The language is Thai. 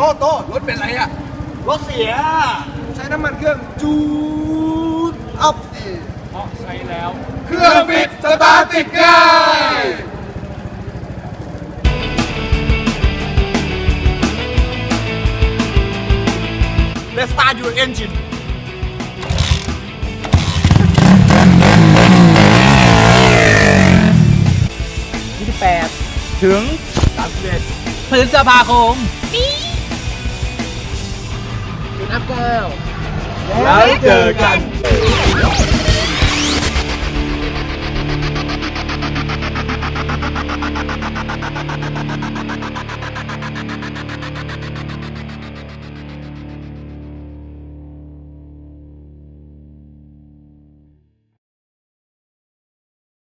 โตโตรถเป็นไรอะรถเสีย ใช้น้ำมันเครื่องจูดอัพสิเพราะใช้แล้ว เครื่องบิดสตาร์ทติดง่ายเลสตาร์ยูเอนจิน28ถึง31พฤษภาคมจุดอัพเก้าแล้ว cao lá cờ cành